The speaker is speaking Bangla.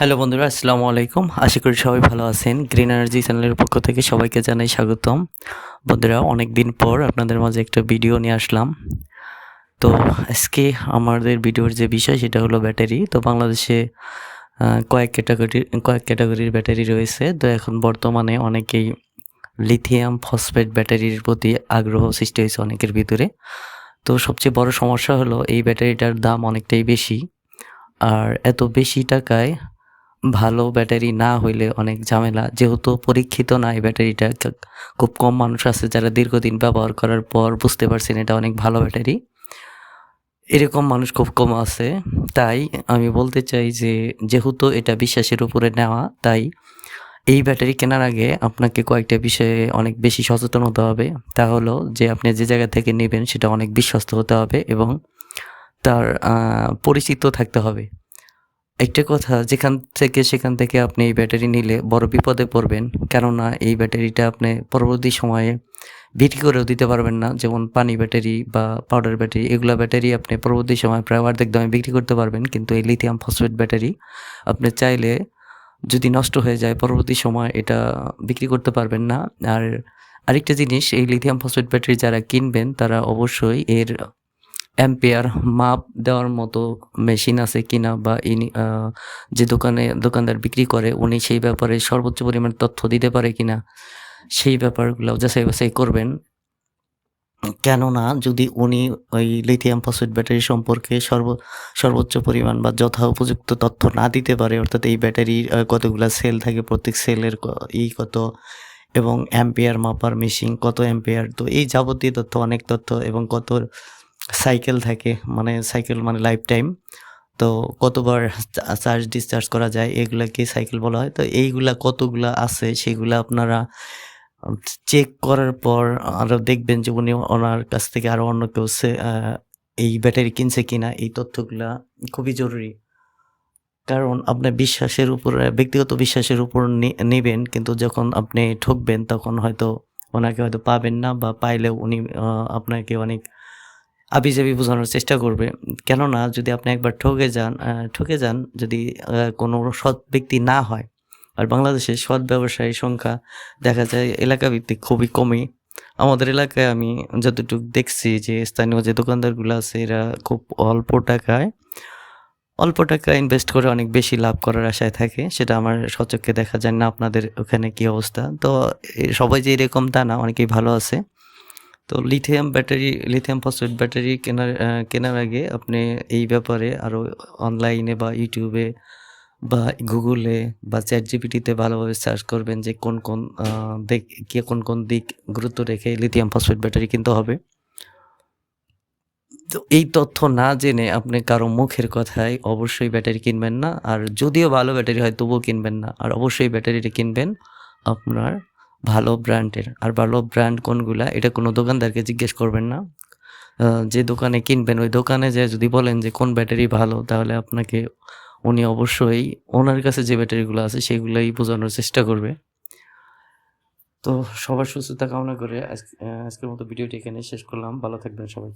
হ্যালো বন্ধুরা, আসসালামু আলাইকুম। আশা করি সবাই ভালো আছেন। গ্রিন এনার্জি চ্যানেলের পক্ষ থেকে সবাইকে জানাই স্বাগতম। বন্ধুরা অনেক দিন পর আপনাদের মাঝে একটা ভিডিও নিয়ে আসলাম। তো আজকে আমাদের ভিডিওর যে বিষয়, সেটা হলো ব্যাটারি। তো বাংলাদেশে কয়েক ক্যাটাগরি কয়েক ক্যাটাগরির ব্যাটারি রয়েছে। তো এখন বর্তমানে অনেকেই লিথিয়াম ফসফেট ব্যাটারির প্রতি আগ্রহ সৃষ্টি হয়েছে অনেকের ভিতরে। তো সবচেয়ে বড় সমস্যা হলো, এই ব্যাটারিটার দাম অনেকটাই বেশি। আর এত বেশি টাকায় ভালো ব্যাটারি না হইলে অনেক ঝামেলা। যেহেতু পরীক্ষিত না, এই ব্যাটারিটা খুব কম মানুষ আছে যারা দীর্ঘদিন ব্যবহার করার পর বুঝতে পারছেন এটা অনেক ভালো ব্যাটারি। এরকম মানুষ খুব কম আছে। তাই আমি বলতে চাই যে, যেহেতু এটা বিশ্বাসের উপরে নেওয়া, তাই এই ব্যাটারি কেনার আগে আপনাকে কয়েকটা বিষয়ে অনেক বেশি সচেতন হতে হবে। তা হলো যে, আপনি যে জায়গা থেকে নেবেন সেটা অনেক বিশ্বস্ত হতে হবে এবং তার পরিচিত থাকতে হবে। একটা কথা, যেখান থেকে সেখান থেকে আপনি এই ব্যাটারি নিলে বড় বিপদে পড়বেন। কেননা এই ব্যাটারিটা আপনি পরবর্তী সময়ে বিক্রি করেও দিতে পারবেন না। যেমন পানি ব্যাটারি বা পাউডার ব্যাটারি, এগুলো ব্যাটারি আপনি পরবর্তী সময় প্রায় অর্ধেক দামে বিক্রি করতে পারবেন। কিন্তু এই লিথিয়াম ফসফেট ব্যাটারি আপনি চাইলে যদি নষ্ট হয়ে যায়, পরবর্তী সময় এটা বিক্রি করতে পারবেন না। আর আরেকটা জিনিস, এই লিথিয়াম ফসফেট ব্যাটারি যারা কিনবেন, তারা অবশ্যই এর অ্যাম্পিয়ার মাপ দেওয়ার মতো মেশিন আছে কিনা বা ইনি যে দোকানে, দোকানদার বিক্রি করে, উনি সেই ব্যাপারে সর্বোচ্চ পরিমাণ তথ্য দিতে পারে কিনা, সেই ব্যাপারগুলো যাচাই বাছাই করবেন। কেননা যদি উনি ওই লিথিয়াম ফসফেট ব্যাটারি সম্পর্কে সর্ব, সর্বোচ্চ পরিমাণ বা যথা উপযুক্ত তথ্য না দিতে পারে, অর্থাৎ এই ব্যাটারির কতগুলা সেল থাকে, প্রত্যেক সেলের ই কত, এবং অ্যাম্পিয়ার মাপার মেশিন কত অ্যাম্পিয়ার তো এই যাবতীয় তথ্য, অনেক তথ্য এবং কত সাইকেল থাকে মানে সাইকেল মানে লাইফ টাইম তো কতবার চার্জ ডিসচার্জ করা যায়, এগুলাকে সাইকেল বলা হয়। তো এইগুলা কতগুলা আছে, সেগুলা আপনারা চেক করার পর আরও দেখবেন যে উনি ওনার কাছ থেকে আরও অন্য কেউ এই ব্যাটারি কিনছে কিনা, এই তথ্যগুলা খুবই জরুরি। কারণ আপনার বিশ্বাসের উপর, ব্যক্তিগত বিশ্বাসের উপর নেবেন, কিন্তু যখন আপনি ঠকবেন, তখন হয়তো ওনাকে হয়তো পাবেন না বা পাইলেও উনি আপনাকে অনেক আবিজাবি বোঝানোর চেষ্টা করবে। কেননা যদি আপনি একবার ঠকে যান ঠকে যান যদি কোনো সৎ ব্যক্তি না হয়। আর বাংলাদেশে সৎ ব্যবসায়ীর সংখ্যা দেখা যায় এলাকা ভিত্তিক খুবই কমই। আমাদের এলাকায় আমি যতটুকু দেখছি যে স্থানীয় যে দোকানদারগুলো আছে, এরা খুব অল্প টাকায়, অল্প টাকা ইনভেস্ট করে অনেক বেশি লাভ করার আশায় থাকে। সেটা আমার সচক্ষে দেখা যায় না আপনাদের ওখানে কি অবস্থা। তো সবাই যে এরকম তা না, অনেকেই ভালো আছে। তো lithium battery lithium phosphate battery কেনার কেনার আগে আপনি এই ব্যাপারে আরও অনলাইনে বা ইউটিউবে বা গুগলে বা চ্যাট জিপিটিতে ভালোভাবে সার্চ করবেন যে কোন কোন দিক, কে কোন কোন দিক গুরুত্ব রেখে লিথিয়াম ফসফেট ব্যাটারি কিনতে হবে। তো এই তথ্য না জেনে আপনি কারও মুখের কথায় অবশ্যই ব্যাটারি কিনবেন না। আর যদিও ভালো ব্যাটারি হয় তবুও কিনবেন না। আর অবশ্যই ব্যাটারিটা কিনবেন আপনার ভালো ব্র্যান্ডের। আর ভালো ব্র্যান্ড কোনগুলা, এটা কোনো দোকানদারকে জিজ্ঞেস করবেন না। যে দোকানে কিনবেন, ওই দোকানে যে যদি বলেন যে কোন ব্যাটারি ভালো, তাহলে আপনাকে উনি অবশ্যই ওনার কাছে যে ব্যাটারিগুলো আছে, সেগুলোই বোঝানোর চেষ্টা করবে। তো সবার সুস্থতা কামনা করে আজকে- আজকের মতো ভিডিওটি এখানে শেষ করলাম। ভালো থাকবেন সবাই।